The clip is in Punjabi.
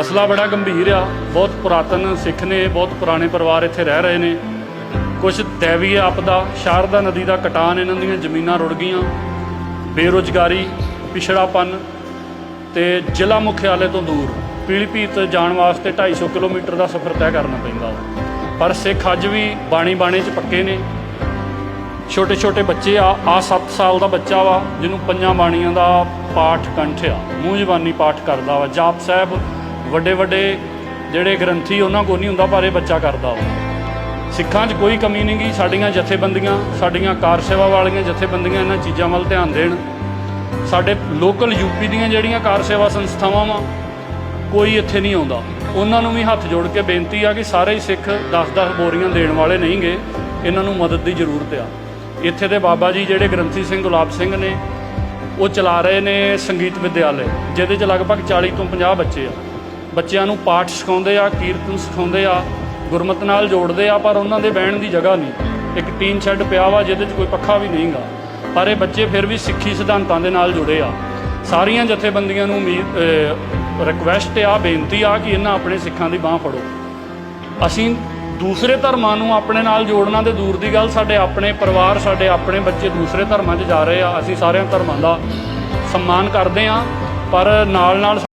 ਮਸਲਾ ਬੜਾ ਗੰਭੀਰ ਆ। ਬਹੁਤ ਪੁਰਾਤਨ ਸਿੱਖ ਨੇ, ਬਹੁਤ ਪੁਰਾਣੇ ਪਰਿਵਾਰ ਇੱਥੇ ਰਹਿ ਰਹੇ ਨੇ। ਕੁਝ ਦੇਵੀ ਆਪਦਾ ਸ਼ਾਰਦਾ ਨਦੀ ਦਾ ਕਟਾਨ ਇਹਨਾਂ ਦੀਆਂ ਜ਼ਮੀਨਾਂ ਰੁੜ ਗਈਆਂ। ਬੇਰੁਜ਼ਗਾਰੀ, ਪਿਛੜਾਪਨ ਤੇ ਜ਼ਿਲ੍ਹਾ ਮੁਖਿਆਲੇ ਤੋਂ ਦੂਰ। ਪੀਲੀਭੀਤ ਜਾਣ ਵਾਸਤੇ 250 ਕਿਲੋਮੀਟਰ ਦਾ ਸਫ਼ਰ ਤੈਅ ਕਰਨਾ ਪੈਂਦਾ ਵਾ। ਪਰ ਸਿੱਖ ਅੱਜ ਵੀ ਬਾਣੀ ਬਾਣੇ 'ਚ ਪੱਕੇ ਨੇ। ਛੋਟੇ ਛੋਟੇ ਬੱਚੇ ਆ ਆ 7 ਸਾਲ ਦਾ ਬੱਚਾ ਵਾ, ਜਿਹਨੂੰ ਪੰਜਾਂ ਬਾਣੀਆਂ ਦਾ ਪਾਠ ਕੰਠ ਆ। ਮੂੰਹ ਜ਼ਬਾਨੀ ਪਾਠ ਕਰਦਾ ਵਾ। ਜਾਪ ਸਾਹਿਬ ਵੱਡੇ ਵੱਡੇ ਜਿਹੜੇ ਗ੍ਰੰਥੀ, ਉਹਨਾਂ ਕੋਲ ਨਹੀਂ ਹੁੰਦਾ, ਪਰ ਇਹ ਬੱਚਾ ਕਰਦਾ ਵਾ ਸਿੱਖਾਂ 'ਚ ਕੋਈ ਕਮੀ ਨਹੀਂ ਗੀ, ਸਾਡੀਆਂ ਜਥੇਬੰਦੀਆਂ, ਸਾਡੀਆਂ ਕਾਰ ਸੇਵਾ ਵਾਲੀਆਂ ਜਥੇਬੰਦੀਆਂ ਇਹਨਾਂ ਚੀਜ਼ਾਂ ਵੱਲ ਧਿਆਨ ਦੇਣ। ਸਾਡੇ ਲੋਕਲ ਯੂਪੀ ਦੀਆਂ ਜਿਹੜੀਆਂ ਕਾਰ ਸੇਵਾ ਸੰਸਥਾਵਾਂ ਵਾ, ਕੋਈ ਇੱਥੇ ਨਹੀਂ ਆਉਂਦਾ। ਉਹਨਾਂ ਨੂੰ ਵੀ ਹੱਥ ਜੋੜ ਕੇ ਬੇਨਤੀ ਆ ਕਿ ਸਾਰੇ ਹੀ ਸਿੱਖ 10-10 ਬੋਰੀਆਂ ਦੇਣ ਵਾਲੇ ਨਹੀਂਗੇ ਇਹਨਾਂ ਨੂੰ ਮਦਦ ਦੀ ਜ਼ਰੂਰਤ ਆ। ਇੱਥੇ ਦੇ ਬਾਬਾ ਜੀ ਜਿਹੜੇ ਗ੍ਰੰਥੀ ਸਿੰਘ ਗੁਲਾਬ ਸਿੰਘ ਨੇ, ਉਹ ਚਲਾ ਰਹੇ ਨੇ ਸੰਗੀਤ ਵਿਦਿਆਲੇ, ਜਿਹਦੇ 'ਚ ਲਗਭਗ 40 ਤੋਂ 50 ਬੱਚੇ ਆ। ਬੱਚਿਆਂ ਨੂੰ ਪਾਠ ਸਿਖਾਉਂਦੇ ਆ, ਕੀਰਤਨ ਸਿਖਾਉਂਦੇ ਆ, ਗੁਰਮਤ ਨਾਲ ਜੋੜਦੇ ਆ, ਪਰ ਉਹਨਾਂ ਦੇ ਬਹਿਣ ਦੀ ਜਗ੍ਹਾ ਨਹੀਂ। ਇੱਕ ਟੀਨ ਸ਼ੈੱਡ ਪਿਆ ਵਾ, ਜਿਹਦੇ 'ਚ ਕੋਈ ਪੱਖਾ ਵੀ ਨਹੀਂਗਾ ਪਰ ਇਹ ਬੱਚੇ ਫਿਰ ਵੀ ਸਿੱਖੀ ਸਿਧਾਂਤਾਂ ਦੇ ਨਾਲ ਜੁੜੇ ਆ। ਸਾਰੀਆਂ ਜਥੇਬੰਦੀਆਂ ਨੂੰ ਉਮੀਦ ਰਿਕਵੈਸਟ ਆ, ਬੇਨਤੀ ਆ ਕਿ ਇਹਨਾਂ ਆਪਣੇ ਸਿੱਖਾਂ ਦੀ ਬਾਹ ਫੜੋ। ਅਸੀਂ ਦੂਸਰੇ ਧਰਮਾਂ ਨੂੰ ਆਪਣੇ ਨਾਲ ਜੋੜਨਾ ਤੇ ਦੂਰ ਦੀ ਗੱਲ, ਸਾਡੇ ਆਪਣੇ ਪਰਿਵਾਰ, ਸਾਡੇ ਆਪਣੇ ਬੱਚੇ ਦੂਸਰੇ ਧਰਮਾਂ 'ਚ ਜਾ ਰਹੇ ਆ। ਅਸੀਂ ਸਾਰਿਆਂ ਧਰਮਾਂ ਦਾ ਸਨਮਾਨ ਕਰਦੇ ਆ, ਪਰ ਨਾਲ ਨਾਲ